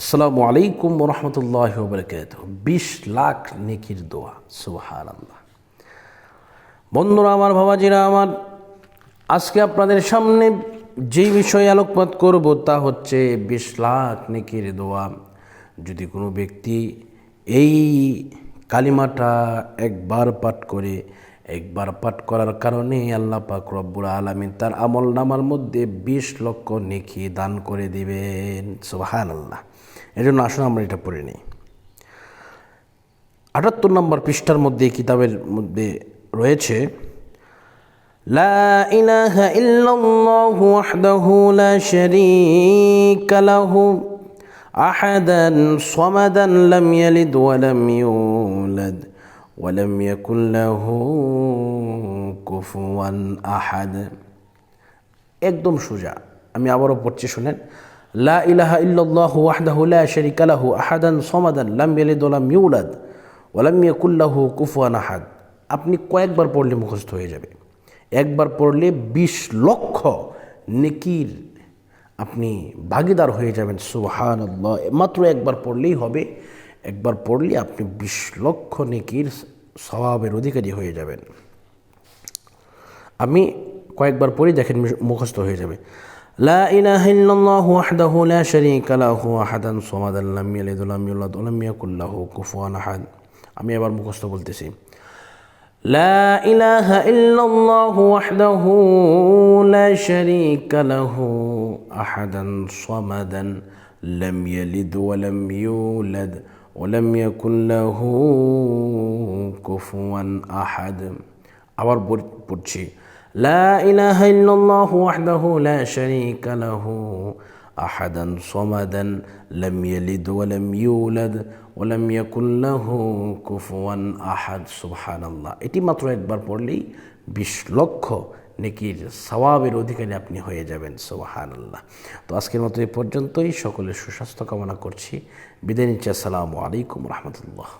আসসালামু আলাইকুম রহমতুল্লাহ বরকাত বিশ লাখ নেকির দোয়া সুহার আল্লাহ বন্ধুরা, আমার বাবাজিরা, আমার আজকে আপনাদের সামনে যেই বিষয়ে আলোকপাত করব তা হচ্ছে বিশ লাখ নেকির দোয়া। যদি কোনো ব্যক্তি এই কালিমাটা একবার পাঠ করে একবার পাঠ করার কারণে আল্লাহ পাক রব্বুল আলমিন তার আমল নামার মধ্যে বিশ লক্ষ নেখি দান করে দিবেন। সোহান আল্লাহ এই জন্য আসুন আমরা এটা পড়ে নিই। আটাত্তর নম্বর পৃষ্ঠার মধ্যে কিতাবের মধ্যে রয়েছে لا إله إلا الله وحده لا شريك له أحدا صمدا لم يلد ولم يولد ولم يكن له كفوا أحد একদম সোজা আমি আবারও পড়ছি শুনেন লা ইলাহা ইল্লাল্লাহ ওয়াহদাহু লা শারীকা লাহু আহাদান সামাদান লাম ইয়ালিদ ওয়া লাম ইউলাদ ওয়া লাম ইয়াকুল লাহু কুফুয়ান আহাদ আপনি কয়েকবার পড়লে মুখস্থ হয়ে যাবে একবার পড়লে বিশ লক্ষ নেকির আপনি ভাগিদার হয়ে যাবেন সুবহান মাত্র একবার পড়লেই হবে একবার পড়লে আপনি বিশ লক্ষ নেকির স্বভাবের অধিকারী হয়ে যাবেন। আমি কয়েকবার পরে দেখেন মুখস্থ হয়ে যাবে। لا إله إلا الله وحده لا شريك له أحدا صمد لم يلد ولم يولد ولم يكن له كفوا أحد أمي أبار مقصد بلتسي لا إله إلا الله وحده لا شريك له أحدا صمدا لم يلد ولم يولد ولم يكن له كفوا أحد আবার পড়ছি لا إله إلا الله وحده لا شريك له أحدا صمدا لم يلد ولم يولد ولم يكن له كفوا أحد سبحان الله এটি মাত্র একবার পড়লেই বিশ লক্ষ নেকির সওয়াবের অধিকারী আপনি হয়ে যাবেন সোহান আল্লাহ তো আজকের মতো এই পর্যন্তই। সকলের সুস্বাস্থ্য কামনা করছি। বিদায় নিচ্ছি। আসসালামু আলাইকুম রহমতুল্লাহ।